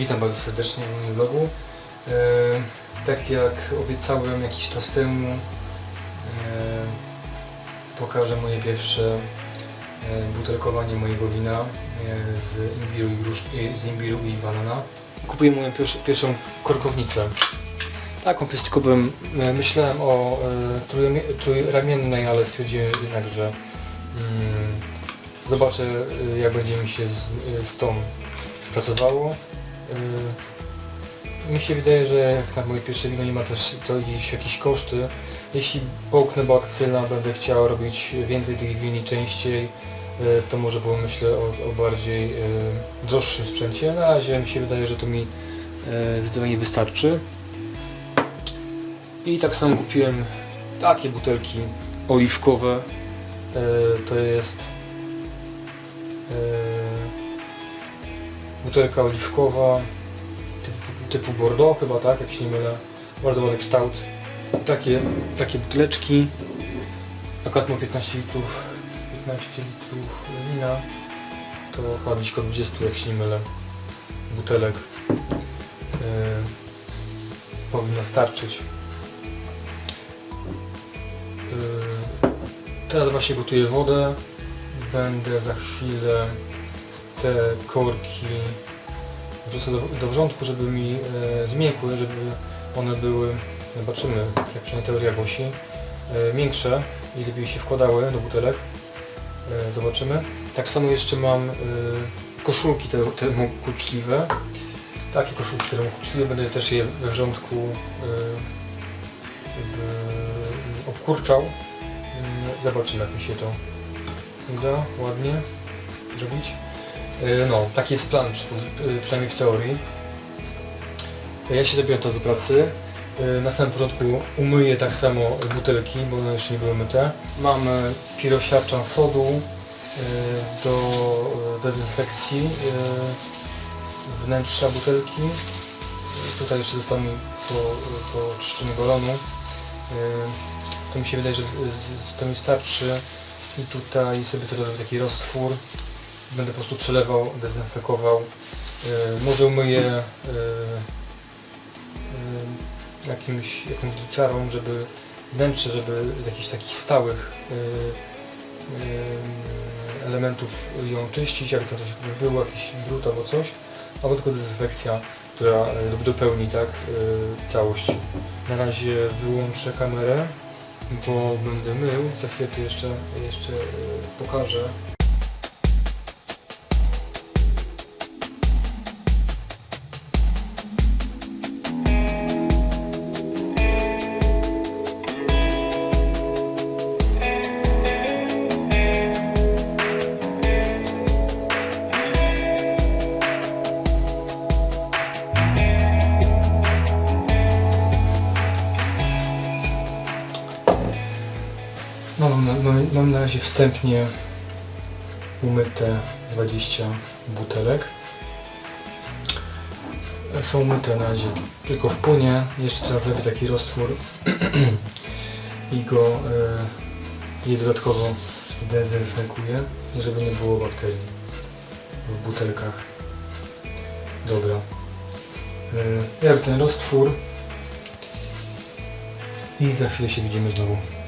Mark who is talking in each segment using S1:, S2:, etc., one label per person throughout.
S1: Witam bardzo serdecznie w moim vlogu. E, tak jak obiecałem jakiś czas temu, e, pokażę moje pierwsze e, butelkowanie mojego wina z imbiru i, grusz, z imbiru i banana. Kupuję moją pierwszą, korkownicę. Taką. E, myślałem o trójrami- trójramiennej, ale stwierdziłem jednak, że mm, zobaczę jak będzie mi się z, z tą pracowało. Yy, Mi się wydaje, że na moje pierwsze wino nie ma też to gdzieś jakieś koszty. Jeśli połknę bakcyla, będę chciał robić więcej tych win i częściej, yy, to może pomyślę o, o bardziej yy, droższym sprzęcie. Na razie mi się wydaje, że to mi zdecydowanie wystarczy. I tak samo kupiłem takie butelki oliwkowe. To jest butelka oliwkowa typu, typu Bordeaux chyba, tak, jak się nie mylę. Bardzo ładny kształt. Takie, takie buteleczki. Akurat ma 15 litrów, 15 litrów wina. To chyba blisko 20, jak się nie mylę, butelek. Yy, powinno starczyć. Yy, teraz właśnie gotuję wodę. Będę za chwilę te korki wrzucę do, do wrzątku, żeby mi e, zmiękły, żeby one były, zobaczymy, jak przynajmniej teoria głosi, e, miększe i lepiej się wkładały do butelek. E, zobaczymy. Tak samo jeszcze mam e, koszulki te, termokuczliwe. Takie koszulki termokuczliwe, będę też je we wrzątku e, obkurczał. Mm, Zobaczymy jak mi się to uda ładnie zrobić. E, No, taki jest plan, e, przynajmniej w teorii. Ja się zabieram teraz do pracy. E, Na samym początku umyję tak samo butelki, bo one jeszcze nie były myte. Mam pirosiarczan sodu do dezynfekcji wnętrza butelki. Tutaj jeszcze zostało mi po, po czyszczeniu balonu. To mi się wydaje, że to mi starczy. I tutaj sobie to robię taki roztwór będę po prostu przelewał, dezynfekował. Yy, może umyję yy, yy, jakimś, jakąś gliczarą, żeby wnętrze, żeby z jakichś takich stałych elementów ją czyścić, jak to było, jakiś brud albo coś, albo tylko dezynfekcja, która yy, dopełni tak całość. Na razie wyłączę kamerę, bo będę mył, za chwilę to jeszcze, jeszcze pokażę. Mam, na razie wstępnie umyte 20 butelek. Są umyte na razie tylko w płynie. Jeszcze teraz zrobię taki roztwór i go e, je dodatkowo dezynfekuję, żeby nie było bakterii w butelkach. Dobra. E, ja robię ten roztwór i za chwilę się widzimy znowu.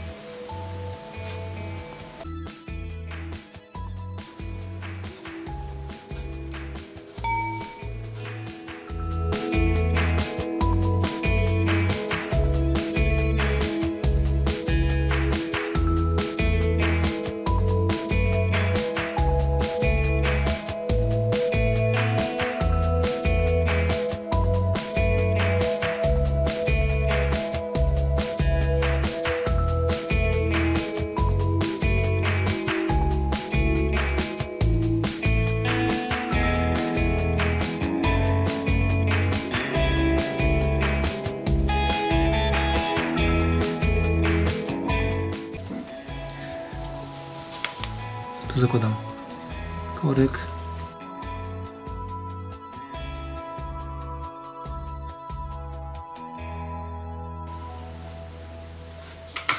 S1: Tu zakładam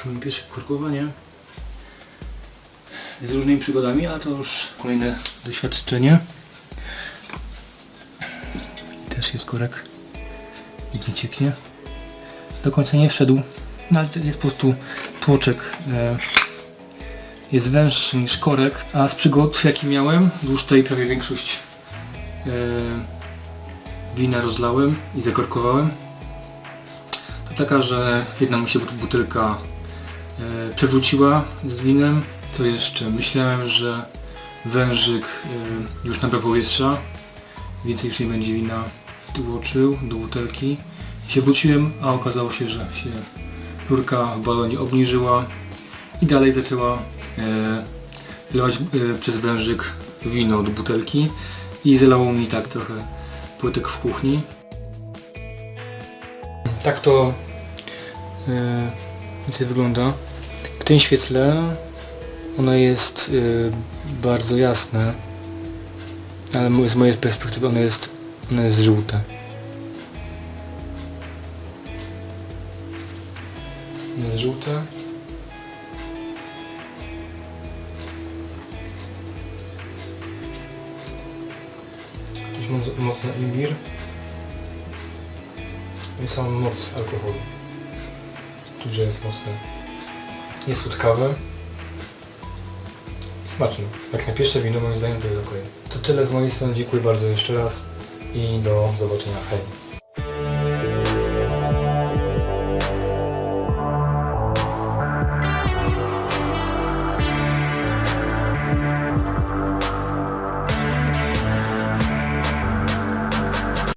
S1: jest moje pierwsze korkowanie. Z różnymi przygodami, ale to już kolejne doświadczenie. I też jest korek. Widzicie, cieknie. Do końca nie wszedł, no ale jest po prostu tłoczek. E, jest węższy niż korek, a z przygód jakie miałem, już tutaj prawie większość e, wina rozlałem i zakorkowałem. To taka, że jedna mi się but- butelka e, przewróciła z winem. Co jeszcze? Myślałem, że wężyk e, już nabrał powietrza, więcej już nie będzie wina tłoczył do butelki. Się wróciłem, a okazało się, że się rurka w balonie obniżyła i dalej zaczęła e, wylewać e, przez wężyk wino do butelki i zalało mi tak trochę płytek w kuchni. Tak to e, więcej wygląda. W tym świetle ono jest bardzo jasne, ale z mojej perspektywy ono jest, ono jest żółte. Ono jest żółte. Mocny imbir. I samą moc alkoholu. Że jest mocny. Jest słodkawe. Smaczne. Jak na pierwsze wino moim zdaniem to jest ok. To tyle z mojej strony. Dziękuję bardzo jeszcze raz i do zobaczenia. Hej.